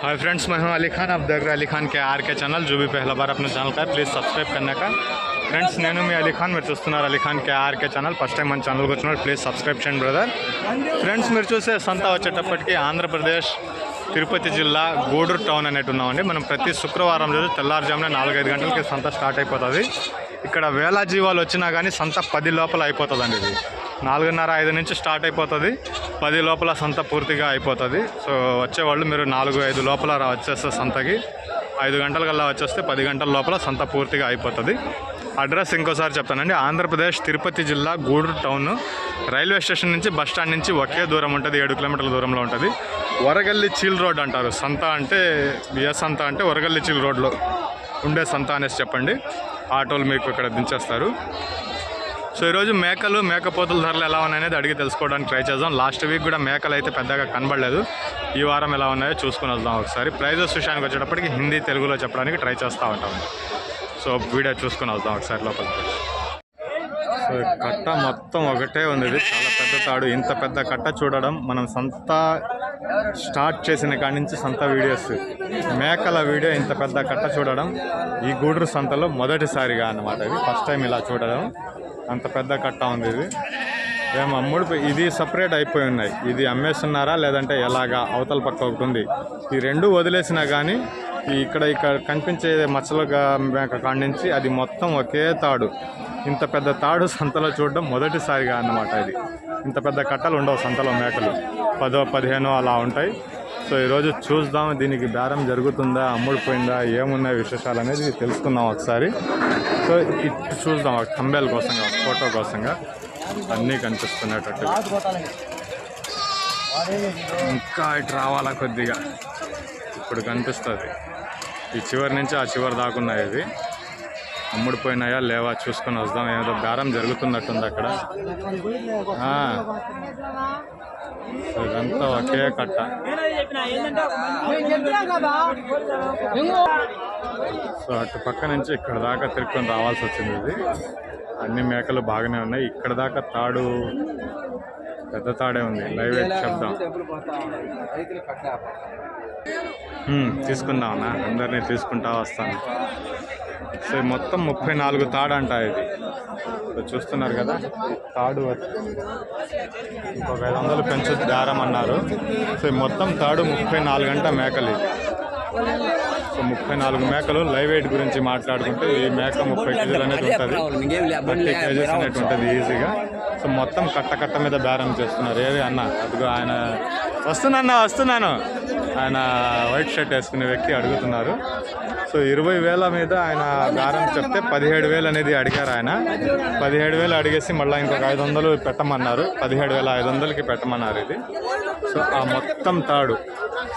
Hi friends मैं हूं अली खान आप देख रहे हैं अली खान के आर के चैनल जो भी पहला बार अपने ఛానల్ का ప్లీజ్ సబ్స్క్రైబ్ करने का ఫ్రెండ్స్ నేను మీ అలీ ఖాన్ మీరు చూస్తున్నారు Ali Khan K R K channel first time మన ఛానల్కి వచ్చినారు ప్లీజ్ సబ్స్క్రైబ్ చేయండి బ్రదర్ ఫ్రెండ్స్ మీరు చూసే సంత వచ్చేటప్పటికి ఆంధ్రప్రదేశ్ తిరుపతి జిల్లా గూడూరు టౌన్ అనేటు ఉన్నామండి మనం ప్రతి శుక్రవారం రోజు తెల్లారుజామున నాలుగైదు గంటలకి సంత స్టార్ట్ అయిపోతుంది ఇక్కడ వేల జీవాలు వచ్చినా కానీ సంత పది లోపల అయిపోతుందండి ఇది నాలుగున్నర ఐదు నుంచి స్టార్ట్ అయిపోతుంది. పది లోపల సంత పూర్తిగా అయిపోతుంది. సో వచ్చేవాళ్ళు మీరు నాలుగు ఐదు లోపల వచ్చేస్తే సంతకి. ఐదు గంటల కల్లా వచ్చేస్తే పది గంటల లోపల సంత పూర్తిగా అయిపోతుంది. అడ్రస్ ఇంకోసారి చెప్తానండి. ఆంధ్రప్రదేశ్ తిరుపతి జిల్లా గూడూరు టౌన్. రైల్వే స్టేషన్ నుంచి బస్ స్టాండ్ నుంచి ఒకే దూరం ఉంటుంది. ఏడు కిలోమీటర్ల దూరంలో ఉంటుంది. వరగల్లి చీల్ రోడ్ అంటారు. సంత అంటే ఏ సంత అంటే వరగల్లి చీల్ రోడ్లో ఉండే సంత అనేసి చెప్పండి. ఆటోలు మీకు ఇక్కడ దించేస్తారు. సో ఈరోజు మేకలు మేకపోతుల ధరలు ఎలా ఉన్నాయనేది అడిగి తెలుసుకోవడానికి ట్రై చేద్దాం. లాస్ట్ వీక్ కూడా మేకలు అయితే పెద్దగా కనబడలేదు. ఈ వారం ఎలా ఉన్నాయో చూసుకుని వద్దాం ఒకసారి. ప్రైజెస్ విషయానికి వచ్చేటప్పటికి హిందీ తెలుగులో చెప్పడానికి ట్రై చేస్తూ ఉంటాం. సో వీడియో చూసుకుని వద్దాం ఒకసారి లోపలికి సో కట్ట మొత్తం ఒకటే ఉంది. ఇది చాలా పెద్ద తాడు. ఇంత పెద్ద కట్ట చూడడం మనం సంత స్టార్ట్ చేసిన కాడి నుంచి సంత వీడియోస్. మేకల వీడియో ఇంత పెద్ద కట్ట చూడడం ఈ గూడూరు సంతలో మొదటిసారిగా అన్నమాట ఇది. ఫస్ట్ టైం ఇలా చూడడం. అంత పెద్ద కట్ట ఉంది ఇది. ఏమో అమ్ముడు ఇది సపరేట్ అయిపోయి ఉన్నాయి. ఇది అమ్మేస్తున్నారా లేదంటే ఎలాగా? అవతల పక్క ఒకటి ఉంది. ఈ రెండు వదిలేసినా కానీ ఈ ఇక్కడ ఇక్కడ కనిపించే మచ్చలుగా మేక కాడి నుంచి అది మొత్తం ఒకే తాడు. ఇంత పెద్ద తాడు సంతలో చూడడం మొదటిసారిగా అన్నమాట ఇది. ఇంత పెద్ద కట్టలు ఉండవు సంతలో మేకలు. పదో పదిహేనో అలా ఉంటాయి. సో ఈరోజు చూద్దాం దీనికి బేరం జరుగుతుందా అమ్ముడిపోయిందా ఏమున్నాయి విశేషాలు అనేది తెలుసుకుందాం ఒకసారి. సో ఇటు చూద్దాం ఒక తంబేల కోసంగా ఫోటో కోసంగా అన్నీ కనిపిస్తున్నట్టు. ఇంకా ఇటు రావాలా కొద్దిగా? ఇప్పుడు కనిపిస్తుంది. ఈ చివరి నుంచి ఆ చివరి దాకున్నాయి ఇది అమ్ముడిపోయినాయా లేవా చూసుకొని వద్దాం. ఏదో బేరం జరుగుతున్నట్టుంది అక్కడ. ఇదంతా ఒకే కట్ట. సో అటు పక్క నుంచి ఇక్కడ దాకా తిరుక్కొని రావాల్సి వచ్చింది ఇది. అన్ని మేకలు బాగానే ఉన్నాయి. ఇక్కడ దాకా తాడు పెద్ద తాడే ఉంది. లైవ్ హ్మ్, తీసుకుందామన్నా అందరినీ తీసుకుంటా వస్తాను. సో మొత్తం ముప్పై నాలుగు తాడు అంట ఇది. చూస్తున్నారు కదా తాడు ఇంకొక ఐదు వందలు పెంచు దారం అన్నారు. సో మొత్తం తాడు ముప్పై నాలుగు గంట మేకలు ఇది. సో ముప్పై నాలుగు మేకలు లైవ్ వెయిట్ గురించి మాట్లాడుకుంటే ఈ మేక ముప్పై కేజీలు అనేది ఉంటుంది. థర్టీ కేజీస్ అనేది ఉంటుంది ఈజీగా. సో మొత్తం కట్ట కట్ట మీద బేరం చేస్తున్నారు. ఏది అన్న? అదిగో ఆయన. వస్తున్నా వస్తున్నాను. ఆయన వైట్ షర్ట్ వేసుకునే వ్యక్తి అడుగుతున్నారు. సో ఇరవై వేల మీద ఆయన దారం చెప్తే పదిహేడు వేలు అనేది అడిగారు ఆయన. పదిహేడు వేలు అడిగేసి మళ్ళీ ఇంకొక ఐదు వందలు పెట్టమన్నారు. పదిహేడు వేల ఐదు వందలకి పెట్టమన్నారు ఇది. సో ఆ మొత్తం తాడు.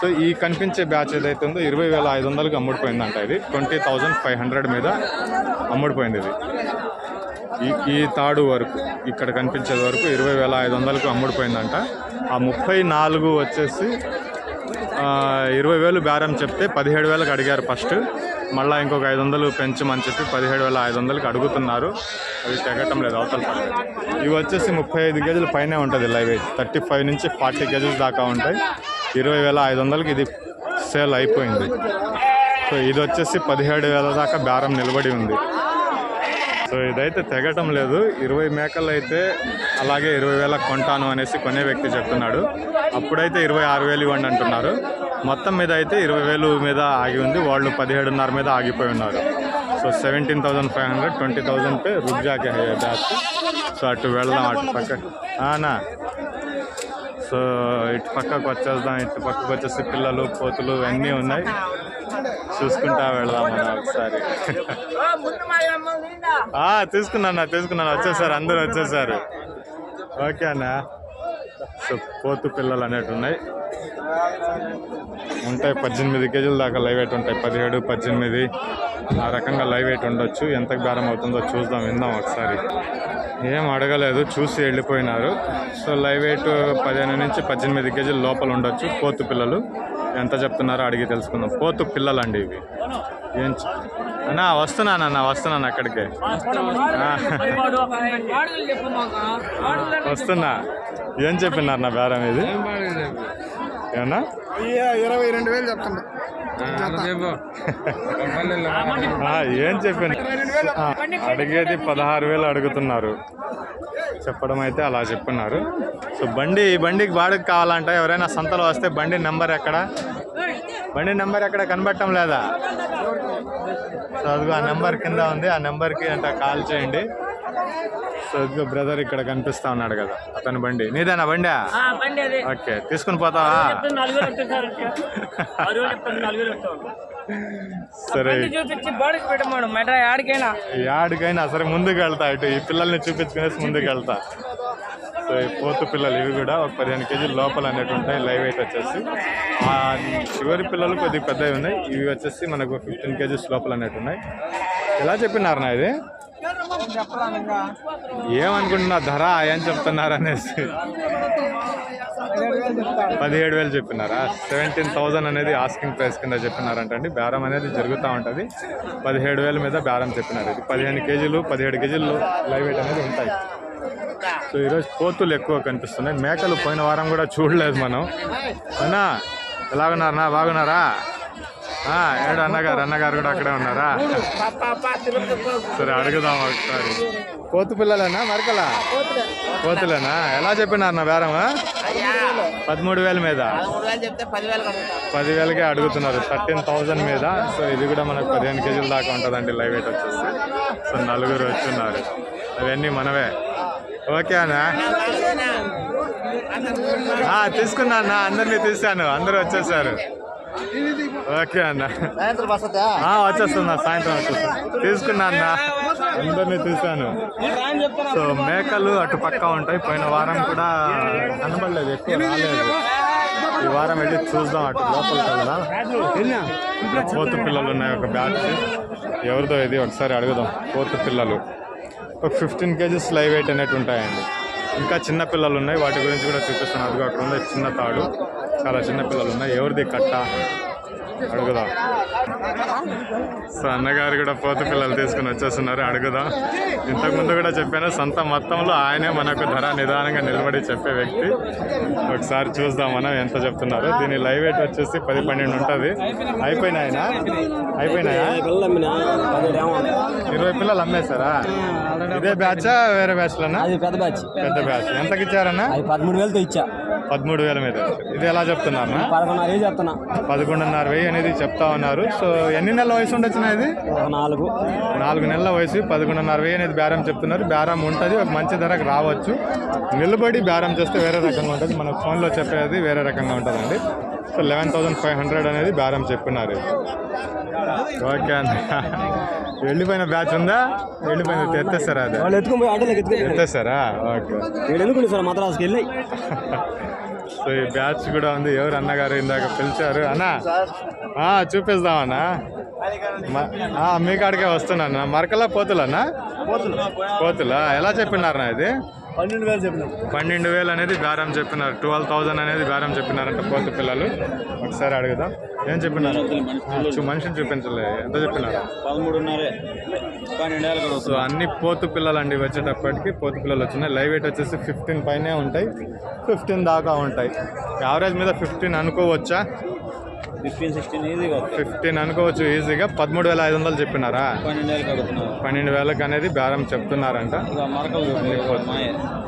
సో ఈ కనిపించే బ్యాచ్ ఏదైతే ఉందో ఇరవై వేల ఐదు వందలకి అమ్ముడిపోయిందంట ఇది. ట్వంటీ థౌజండ్ ఫైవ్ హండ్రెడ్ మీద అమ్ముడిపోయింది ఇది. ఈ ఈ తాడు వరకు ఇక్కడ కనిపించేది వరకు ఇరవై వేల ఐదు వందలకు అమ్ముడిపోయిందంట. ఆ ముప్పై నాలుగు వచ్చేసి ఇరవై వేలు బేరం చెప్తే పదిహేడు వేలకు అడిగారు ఫస్ట్. మళ్ళీ ఇంకొక ఐదు వందలు పెంచమని చెప్పి పదిహేడు వేల ఐదు వందలకి అడుగుతున్నారు. అవి తెగటం లేదు అవతల ఇవి వచ్చేసి ముప్పై ఐదు కేజీల పైనే ఉంటుంది లైవ్ వెయిట్. థర్టీ ఫైవ్ నుంచి ఫార్టీ కేజీస్ దాకా ఉంటాయి. ఇరవై వేల ఐదు వందలకి ఇది సేల్ అయిపోయింది. సో ఇది వచ్చేసి పదిహేడు వేల దాకా బేరం నిలబడి ఉంది. సో ఇదైతే తెగటం లేదు. ఇరవై మేకలు అయితే అలాగే ఇరవై వేలకు కొంటాను అనేసి కొనే వ్యక్తి చెప్తున్నాడు. అప్పుడైతే ఇరవై ఆరు వేలు ఇవ్వండి అంటున్నారు. మొత్తం మీద అయితే ఇరవై వేలు మీద ఆగి ఉంది. వాళ్ళు పదిహేడున్నర మీద ఆగిపోయి ఉన్నారు. So seventeen thousand five hundred twenty thousand pay రుగ్జాకే బ్యాచ్ సో అటు వెళ్దాం అటు పక్క. ఆనా? సో ఇటు పక్కకు వచ్చేద్దాం ఇటు పక్కకు వచ్చేసి పిల్లలు కోతులు అన్నీ ఉన్నాయి. చూసుకుంటా వెళ్దాం మనం ఒకసారి. ఆ, తీసుకున్నాను వచ్చేసారు అందరూ వచ్చేసారు. ఓకే అన్న. సో పోతు పిల్లలు అనేవి ఉన్నాయి ఉంటాయి పద్దెనిమిది కేజీల దాకా లైవ్ వెయిట్ ఉంటాయి. పదిహేడు పద్దెనిమిది. ఆ రకంగా లైవ్ వెయిట్ ఉండొచ్చు. ఎంత బేరం అవుతుందో చూద్దాం విందాం ఒకసారి. ఏం అడగలేదు చూసి వెళ్ళిపోయినారు. సో లైవ్ వెయిట్ పదిహేను నుంచి పద్దెనిమిది కేజీల లోపల ఉండొచ్చు. పోతు పిల్లలు ఎంత చెప్తున్నారో అడిగి తెలుసుకుందాం. పోతు పిల్లలు అండి ఇవి. ఏం అన్నా అన్నా వస్తున్నానన్నా వస్తున్నాను అక్కడికి. వస్తున్నా. ఏం చెప్పినారు నా బేరం ఇది? ఏమన్నా? ఇరవై రెండు వేలు చెప్తున్నా. ఆ, ఏం చెప్పాను? అడిగేది పదహారు వేలు అడుగుతున్నారు. చెప్పడం అయితే అలా చెప్పున్నారు సో బండి ఈ బండికి బాడుగు కావాలంటే. ఎవరైనా సంతలో వస్తే బండి నెంబర్ ఎక్కడ? బండి నెంబర్ ఎక్కడ కనబడటం లేదా? సో అదిగో ఆ నెంబర్ కింద ఉంది. ఆ నెంబర్కి అంటే కాల్ చేయండి. సో ఇదిగో బ్రదర్ ఇక్కడ కనిపిస్తా ఉన్నాడు కదా అతని బండి. నీదేనా బండా? ఓకే తీసుకుని పోతావా? సార్ యాడికైనా. సరే ముందుకు వెళ్తా ఇటు ఈ పిల్లల్ని చూపించుకునేసి ముందుకు వెళ్తా. సో ఈ పోతు పిల్లలు ఇవి కూడా ఒక పదిహేను కేజీల లోపల అనేవి ఉంటాయి లైవ్ వెయిట్ వచ్చేసి. ఆ చివరి పిల్లలు కొద్దిగా పెద్దవి ఉన్నాయి ఇవి వచ్చేసి మనకు ఫిఫ్టీన్ కేజీస్ లోపల అనేవి ఉన్నాయి. ఎలా చెప్పినారు నా ఇది? ఏమనుకుంటున్నా ధర ఏం చెప్తున్నారు అనేసి పదిహేడు వేలు చెప్పినారా? సెవెంటీన్ థౌజండ్ అనేది ఆస్కింగ్ ప్రైస్ కింద చెప్పినారంటండి. బేరం అనేది జరుగుతూ ఉంటుంది. పదిహేడు వేల మీద బేరం చెప్పినారు. ఇది పదిహేను కేజీలు పదిహేడు కేజీలు లైవ్ వెయిట్ అనేది ఉంటాయి. సో ఈరోజు పోతులు ఎక్కువ కనిపిస్తున్నాయి. మేకలు పోయిన వారం కూడా చూడలేదు మనం. అన్నా ఎలాగున్నారన్నా? బాగున్నారా? ఏడు అన్నగారు అన్నగారు కూడా అక్కడే ఉన్నారా? సరే అడుగుదాం ఒకసారి. పోతు పిల్లలేనా మరకలా? పోతులేనా ఎలా చెప్పినారు నా బేరమా పదమూడు వేల మీద? పదివేలకే అడుగుతున్నారు. థర్టీన్ థౌజండ్ మీద. సో ఇది కూడా మనకు పదిహేను కేజీల దాకా ఉంటుందండి లైవ్ వెయిట్ వచ్చేసి. సో నలుగురు వచ్చున్నారు. అవన్నీ మనవే. ఓకే అన్నా. ఆ, తీసుకున్నా అన్న. అందరినీ తీసాను అందరూ వచ్చేసారు. ఓకే అన్న. సాయంత్రం వచ్చేస్తున్నా సాయంత్రం వచ్చేస్తా తీసుకున్నా అన్న. అందరినీ తీసాను సో మేకలు అటు పక్క ఉంటాయి. పోయిన వారం కూడా కనబడలేదు ఎక్కువ రాలేదు. ఈ వారం వెళ్ళి చూద్దాం అటు లోపలికి వెళ్దాం. పోతు పిల్లలు ఉన్నాయి ఒక బ్యాచ్. ఎవరిదో ఇది ఒకసారి అడుగుదాం. పోతు పిల్లలు. ఒక ఫిఫ్టీన్ కేజీస్ లైవ్ వెయిట్ అనేవి ఉంటాయండి. ఇంకా చిన్న పిల్లలు ఉన్నాయి. వాటి గురించి కూడా చూపిస్తాను. అదిగో అక్కడ ఉంది చిన్న తాడు. చాలా చిన్న పిల్లలు ఉన్నాయి. ఎవరిది కట్ట? అడుగుదాం? సో అన్నగారు కూడా పోతు పిల్లలు తీసుకుని వచ్చేస్తున్నారు. అడుగుదాం? ఇంతకుముందు కూడా చెప్పాను సొంత మొత్తంలో ఆయనే మనకు ధర నిదానంగా నిలబడి చెప్పే వ్యక్తి. ఒకసారి చూద్దాం మనం ఎంత చెప్తున్నారు. దీని లైవ్ వెయిట్ వచ్చేసి పది పన్నెండు ఉంటుంది. అయిపోయినాయనా అయిపోయినాయా? ఇరవై పిల్లలు అమ్మేశారా? ఇదే బ్యాచా వేరే బ్యాచ్లనా పెద్ద బ్యాచ్ పెద్ద బ్యాచ్ ఎంతకి ఇచ్చారన్నా పదమూడు వేలతో ఇచ్చా. పదమూడు వేల మీద. ఇది ఎలా చెప్తున్నారన్నా పదకొండున్నర వేలు చెప్తున్నా. పదకొండున్నర వెయ్యి అనేది చెప్తా ఉన్నారు. సో ఎన్ని నెలల వయసు ఉండొచ్చునా ఇది? నాలుగు. నాలుగు నెలల వయసు పదకొండున్నర వెయ్యి అనేది బేరం చెప్తున్నారు. బేరం ఉంటుంది ఒక మంచి ధరకు రావచ్చు. నిలబడి బేరం చేస్తే వేరే రకంగా ఉంటుంది. మన ఫోన్లో చెప్పేది వేరే రకంగా ఉంటుందండి. So eleven thousand five hundred అనేది బేరం చెప్పినారు. ఓకే అన్న. వెళ్ళిపోయిన బ్యాచ్ ఉందా? వెళ్ళిపోయింది ఎత్తేస్తారా అది? ఎత్తేస్తారా? ఓకే. సార్ మద్రాసుకి వెళ్ళి సో ఈ బ్యాచ్ కూడా ఉంది. ఎవరు అన్నగారు ఇందాక పిలిచారు. అన్నా ఆ, చూపిస్తామన్నా. మ- ఆ, మీ కాడికే వస్తున్నాను. మరకలా పోతులన్నా? పోతులా. ఎలా చెప్పినారన్నా ఇది? పన్నెండు వేలు చెప్పిన. పన్నెండు వేలు అనేది బేరం చెప్పినారు. ట్వెల్వ్ థౌజండ్ అనేది బేరం చెప్పినారంట పోతు పిల్లలు. ఒకసారి అడుగుదాం. ఏం చెప్పినారు? మనిషిని చూపించలే. ఎంత చెప్పినారు? పదమూడున్నరే. సో అన్ని పోతు పిల్లలు అండి వచ్చేటప్పటికి. పోతు పిల్లలు వచ్చినాయి. లైవ్ వెయిట్ వచ్చేసి ఫిఫ్టీన్ పైనే ఉంటాయి. ఫిఫ్టీన్ దాకా ఉంటాయి. యావరేజ్ మీద ఫిఫ్టీన్ అనుకోవచ్చా? ఫిఫ్టీన్ సిక్స్టీన్ ఈజీగా ఫిఫ్టీన్ అనుకోవచ్చు ఈజీగా. పదమూడు వేల ఐదు వందలు చెప్పినారా? పన్నెండు వేలకు అనేది బేరం చెప్తున్నారంట. మరకలు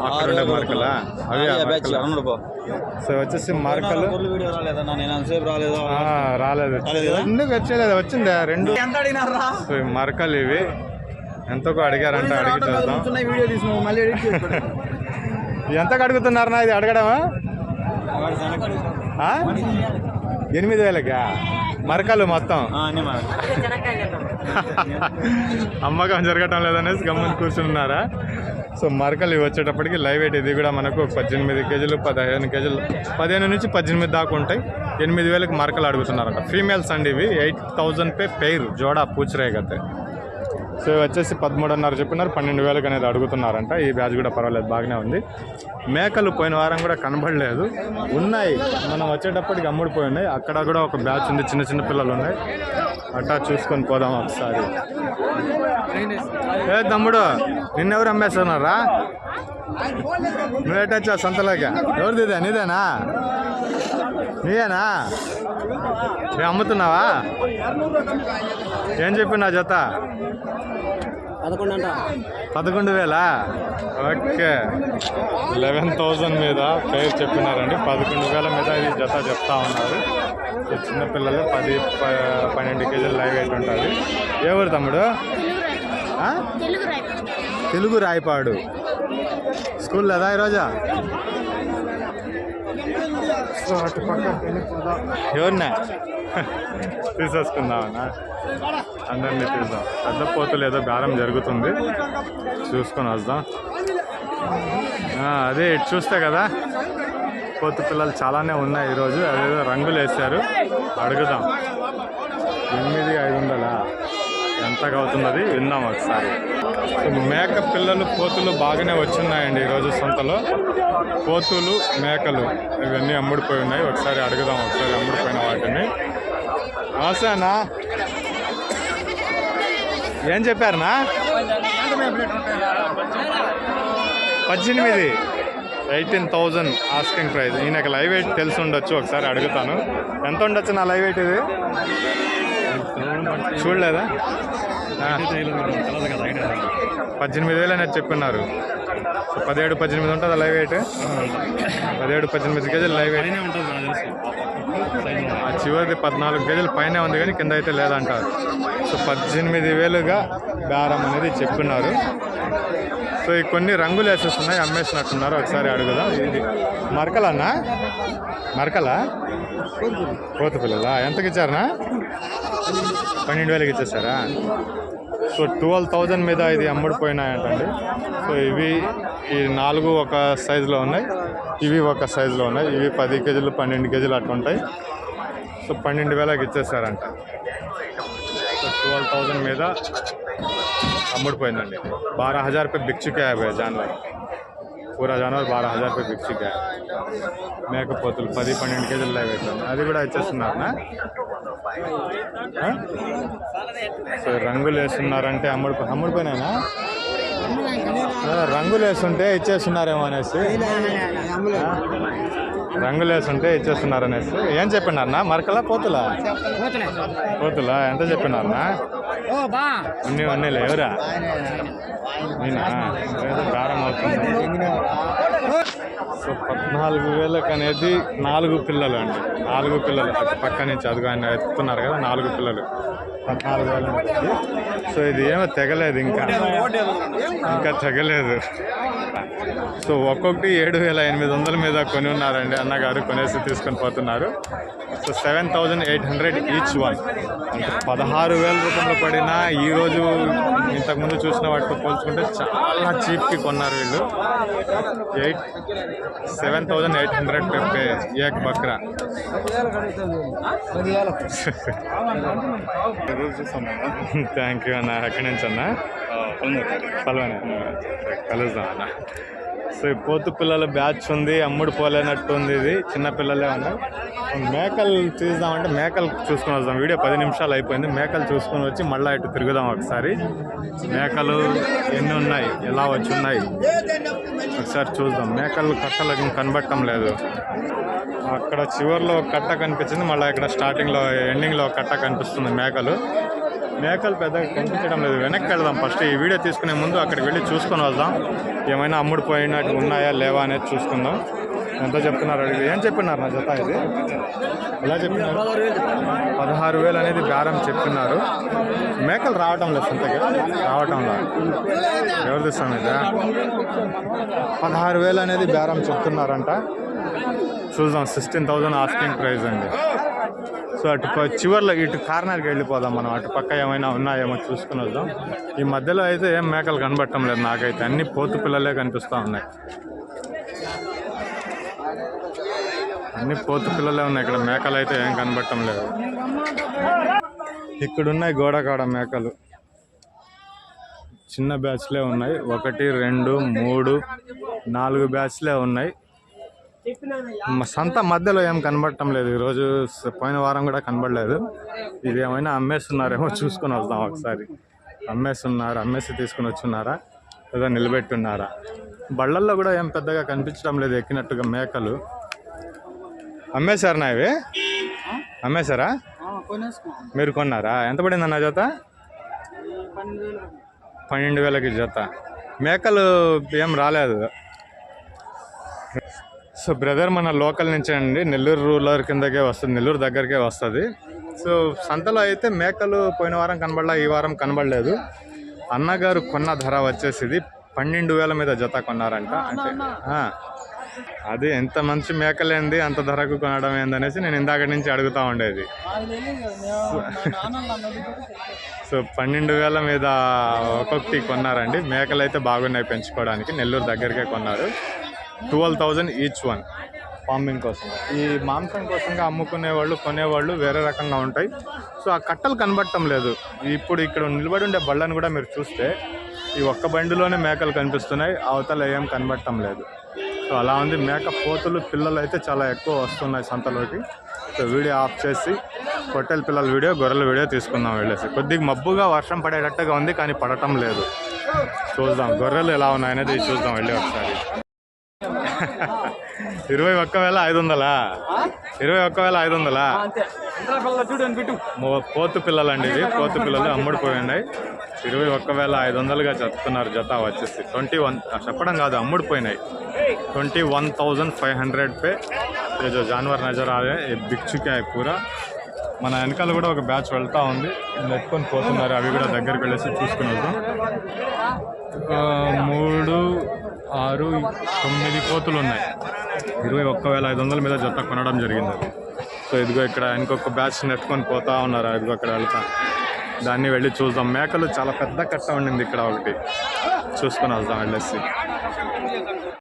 అక్కడ ఉండే మార్కలా? అవి ఆ మార్కలా? సో వచ్చేసి మార్కలు రాలేదు? ఎందుకు వచ్చేది వచ్చిందా. రెండు సో మరకలు ఇవి. ఎంతకు అడిగారంట? అడిగి చూద్దాం వీడియో తీసినావు మళ్ళీ ఎడిట్ చేసుకోండి ఎంతకు అడుగుతున్నారన్నా ఇది? అడగడమా? ఆ? ఎనిమిది వేలకా? మరకలు మొత్తం. అమ్మకం జరగటం లేదనేసి గమ్మున కూర్చున్నారా? సో మరకలు ఇవి వచ్చేటప్పటికి లైవ్ వెయిట్ ఇది కూడా మనకు పద్దెనిమిది కేజీలు పదిహేను కేజీలు పదిహేను నుంచి పద్దెనిమిది దాకా ఉంటాయి. ఎనిమిది వేలకు మరకలు అడుగుతున్నారంట. ఫీమేల్స్ అండి ఇవి. ఎయిట్ థౌజండ్ పే పెయిర్ జోడా పూచరే గతే సో వచ్చేసి పదమూడున్నర చెప్పినారు పన్నెండు వేలకు అనేది అడుగుతున్నారంట. ఈ బ్యాచ్ కూడా పర్వాలేదు బాగానే ఉంది. మేకలు పోయిన వారం కూడా కనబడలేదు. ఉన్నాయి. మనం వచ్చేటప్పటికి అమ్ముడిపోయి ఉన్నాయి. అక్కడ కూడా ఒక బ్యాచ్ ఉంది చిన్న చిన్న పిల్లలు ఉన్నాయి. అట్టా చూసుకొని పోదాం ఒకసారి. ఏ తమ్ముడు నిన్నెవరు అమ్మేస్తున్నారా? నువ్వేటచ్చా సంతలోకి? ఎవరిది ఇదే? నీదేనా? నీదేనా నువ్వు అమ్ముతున్నావా? ఏం చెప్పి నా జత? పదకొండు అంట పదకొండు వేలా? ఓకే. లెవెన్ థౌజండ్ మీద పేరు చెప్పినారండి. పదకొండు వేల మీద ఇది జత చెప్తా ఉన్నారు. చిన్నపిల్లలు పది ప- పన్నెండు కేజీలు లైవ్ వెయిట్ ఉంటుంది. ఏ ఊరు తమ్ముడు? తెలుగు రాయపాడు. స్కూల్ లేదా ఈరోజా సో అటు పక్క వెళ్ళిపోదాం. ఎవరినా? తీసేసుకుందామన్నా అందరినీ తీద్దాం. పెద్ద పోతులు ఏదో బేరం జరుగుతుంది. చూసుకొని వద్దాం. అదే ఇటు చూస్తే కదా పోతు పిల్లలు చాలానే ఉన్నాయి ఈరోజు. అదేదో రంగులు వేశారు అడుగుదాం. ఎనిమిది ఐదు వందలా? ఎంతగా అవుతున్నది విందాం ఒకసారి. మేక పిల్లలు పోతులు బాగానే వచ్చున్నాయండి ఈరోజు సొంతలో. పోతులు మేకలు ఇవన్నీ అమ్ముడిపోయి ఉన్నాయి. ఒకసారి అడుగుదాం ఒకసారి అమ్ముడిపోయిన వాటిని. ఆశానా? ఏం చెప్పారనా? పద్దెనిమిది. ఎయిటీన్ థౌజండ్ ఆస్కింగ్ ప్రైస్ ఈయనకి లైవ్ వెయిట్ తెలిసి ఉండొచ్చు. ఒకసారి అడుగుతాను. ఎంత ఉండొచ్చు నా లైవ్ వెయిట్ ఇది? చూడలేదా. పద్దెనిమిది వేలు అనేది చెప్పిన్నారు. సో పదిహేడు పద్దెనిమిది ఉంటుంది లైవ్ వెయిట్ పదిహేడు పద్దెనిమిది కేజీలు లైవ్ వెయిట్ ఆ చివరిది పద్నాలుగు కేజీలు పైన ఉంది కానీ కింద అయితే లేదంటారు. సో పద్దెనిమిది వేలుగా బేరం అనేది చెప్పినారు. సో ఈ కొన్ని రంగులు వేసేస్తున్నాయి అమ్మేసినట్టున్నారు. ఒకసారి అడుగుదాం. ఇది మరకలన్నా మరకలా? కోత పిల్లలా ఎంతకి ఇచ్చారనా పన్నెండు వేలకి ఇచ్చేసారా సో ట్వెల్వ్ థౌజండ్ మీద ఇది అమ్ముడిపోయినాయంటండి సో ఇవి ఈ నాలుగు ఒక సైజులో ఉన్నాయి ఇవి ఒక సైజులో ఉన్నాయి ఇవి పది కేజీలు పన్నెండు కేజీలు అట్లా ఉంటాయి సో పన్నెండు వేలకి ఇచ్చేసారంట సో ట్వెల్వ్ థౌజండ్ మీద అమ్ముడిపోయిందండి बारह हजार रुपये बिक चुका है भैया जानवर పూరా జానవర్ బారా హజార్ రూపాయలు బిక్ చిక్కా మేకపోతులు పది పన్నెండు కేజీలు లైవ్ అవుతుంది అది కూడా ఇచ్చేస్తున్నారనా? సో రంగులు వేస్తున్నారంటే అమ్ముడు అమ్ముడు ఆ, రంగులు వేస్తుంటే ఇచ్చేస్తున్నారేమో అనేసి. రంగులు వేస్తుంటే ఇచ్చేస్తున్నారు అనేసి. ఏం చెప్పినారనా మరకలా పోతులా? పోతులా? ఎంత చెప్పినారనా అన్నీ అన్నీ ఎవరా నేనా? ఏదో అవుతుంది. సో పద్నాలుగు వేలకు అనేది నాలుగు పిల్లలు అండి. నాలుగు పిల్లలు. పక్క నుంచి చదువు ఆయన ఎత్తుతున్నారు కదా నాలుగు పిల్లలు. పద్నాలుగు వేలు సో ఇది ఏమో తెగలేదు ఇంకా. ఇంకా తెగలేదు. సో ఒక్కొక్కటి ఏడు వేల ఎనిమిది వందల మీద కొని ఉన్నారండి. అన్నగారు కొనేసి తీసుకొని పోతున్నారు. So seven thousand eight hundred each one. పదహారు వేల రూపాయలు పడిన ఈరోజు ఇంతకుముందు చూసిన వాటితో పోల్చుకుంటే చాలా చీప్కి కొన్నారు వీళ్ళు. Eight seven thousand eight hundred Pepe ఏక్ బక్రా. థ్యాంక్ యూ అన్న. ఎక్కడి నుంచి అన్న? పల్వనే కలుద్దాం అన్న. సో ఈ పోతు పిల్లల బ్యాచ్ ఉంది అమ్ముడు పోలేనట్టు ఉంది ఇది. చిన్న పిల్లలే ఉన్నాయి. మేకలు చూద్దామంటే మేకలు చూసుకొని వద్దాం. వీడియో పది నిమిషాలు అయిపోయింది. మేకలు చూసుకొని వచ్చి మళ్ళీ ఇటు తిరుగుదాం ఒకసారి. మేకలు ఎన్ని ఉన్నాయి? ఎలా వచ్చి ఉన్నాయి? ఒకసారి చూద్దాం. మేకలు కట్టలు కనబడటం లేదు. అక్కడ చివర్లో కట్ట కనిపించింది. మళ్ళీ ఇక్కడ స్టార్టింగ్లో ఎండింగ్లో కట్ట కనిపిస్తుంది మేకలు. మేకలు పెద్దగా కనిపించడం లేదు. వెనక్కి వెళ్దాం ఫస్ట్. ఈ వీడియో తీసుకునే ముందు అక్కడికి వెళ్ళి చూసుకొని వద్దాం ఏమైనా అమ్ముడుపోయినట్టు ఉన్నాయా లేవా అనేది చూసుకుందాం. ఎంత చెప్తున్నారు అడిగి. ఏం చెప్పినారు నా జత ఇది? ఎలా చెప్పినారు? పదహారు వేలు అనేది బేరం చెప్పినారు. మేకలు రావటం లేదు సొంతగా రావటం లేదు ఎవరు తెస్తాం ఇది పదహారు వేలు అనేది బేరం చెప్తున్నారంట. చూద్దాం. సిక్స్టీన్ థౌజండ్ ఆస్కింగ్ ప్రైస్ అండి. సో అటు చివరిలో చివర్లో ఇటు కార్నర్కి వెళ్ళిపోదాం మనం. అటు పక్క ఏమైనా ఉన్నాయేమో చూసుకుని వద్దాం. ఈ మధ్యలో అయితే ఏం మేకలు కనబడటం లేదు నాకైతే. అన్ని పోతు పిల్లలే కనిపిస్తూ ఉన్నాయి. అన్ని పోతు పిల్లలే ఉన్నాయి. ఇక్కడ మేకలు అయితే ఏం కనబడటం లేదు. ఇక్కడున్నాయి గోడకాడ మేకలు. చిన్న బ్యాచ్లే ఉన్నాయి. ఒకటి రెండు మూడు నాలుగు బ్యాచ్లే ఉన్నాయి. సంత మధ్యలో ఏం కనబడటం లేదు. ఈరోజు పోయిన వారం కూడా కనబడలేదు. ఇది ఏమైనా అమ్మేస్తున్నారేమో చూసుకొని వద్దాం ఒకసారి. అమ్మేస్తున్నారు? అమ్మేసి తీసుకుని వచ్చున్నారా? లేదా నిలబెట్టున్నారా? బళ్ళల్లో కూడా ఏం పెద్దగా కనిపించడం లేదు. ఎక్కినట్టుగా మేకలు. అమ్మేశారు నా ఇవి? అమ్మేశారా? మీరు కొన్నారా? ఎంత పడింది అన్న జత? పన్నెండు వేలకి జత. మేకలు ఏం రాలేదు. సో బ్రదర్ మన లోకల్ నుంచి అండి. నెల్లూరు రూరల్ కిందకే వస్తుంది నెల్లూరు దగ్గరకే వస్తుంది. సో సంతలో అయితే మేకలు పోయిన వారం కనబడలా ఈ వారం కనబడలేదు. అన్నగారు కొన్న ధర వచ్చేసి పన్నెండు వేల మీద జత కొన్నారంట. అంటే అది ఎంత మంచి మేకలేంది అంత ధరకు కొనడం ఏందనేసి నేను ఇందాక నుంచి అడుగుతా ఉండేది. సో పన్నెండు వేల మీద ఒక్కొక్కటి కొన్నారండి. మేకలు అయితే బాగున్నాయి పెంచుకోవడానికి నెల్లూరు దగ్గరికే కొన్నారు. Twelve thousand each one farming కోసం. ఈ మాంసం కోసంగా అమ్ముకునే వాళ్ళు కొనేవాళ్ళు వేరే రకంగా ఉంటాయి. సో ఆ కట్టలు కనబడటం లేదు. ఇప్పుడు ఇక్కడ నిలబడి ఉండే బళ్ళను కూడా మీరు చూస్తే ఈ ఒక్క బండిలోనే మేకలు కనిపిస్తున్నాయి. అవతల ఏం కనబడటం లేదు. సో అలా ఉంది. మేక పోతులు పిల్లలు అయితే చాలా ఎక్కువ వస్తున్నాయి సంతలోకి. సో వీడియో ఆఫ్ చేసి పొట్టెల పిల్లల వీడియో గొర్రెల వీడియో తీసుకుందాం వెళ్ళేసి. కొద్దిగా మబ్బుగా వర్షం పడేటట్టుగా ఉంది కానీ పడటం లేదు. చూద్దాం గొర్రెలు ఎలా ఉన్నాయనేది చూద్దాం వెళ్ళి ఒకసారి. ఇరవై ఒక్క వేల ఐదు వందలా? ఇరవై ఒక్క వేల ఐదు వందలా? పోతు పిల్లలండి ఇది. పోతు పిల్లలు పోయినాయి ఇరవై ఒక్క వేల ఐదు వందలుగా చెప్తున్నారు జత వచ్చేసి. ట్వంటీ వన్ చెప్పడం కాదు అమ్ముడిపోయినాయి. Twenty one thousand five hundred pay. జాన్వర్ నజర్ ఆవే బిగ్ కూర. మన వెనకాల కూడా ఒక బ్యాచ్ వెళ్తూ ఉంది. నెట్టుకొని పోతున్నారు. అవి కూడా దగ్గరికి వెళ్ళేసి చూసుకుని ఒక మూడు ఆరు తొమ్మిది కోతులు ఉన్నాయి. ఇరవై ఒక్క వేల ఐదు వందల మీద జత కొనడం జరిగింది. సో ఇదిగో ఇక్కడ ఇంకొక బ్యాచ్ నెట్టుకొని పోతా ఉన్నారు. ఇదిగో అక్కడ వెళ్తా. దాన్ని వెళ్ళి చూద్దాం. మేకలు చాలా పెద్ద కట్ట ఉండింది ఇక్కడ ఒకటి. చూసుకొని వెళ్తాం వెళ్ళేసి.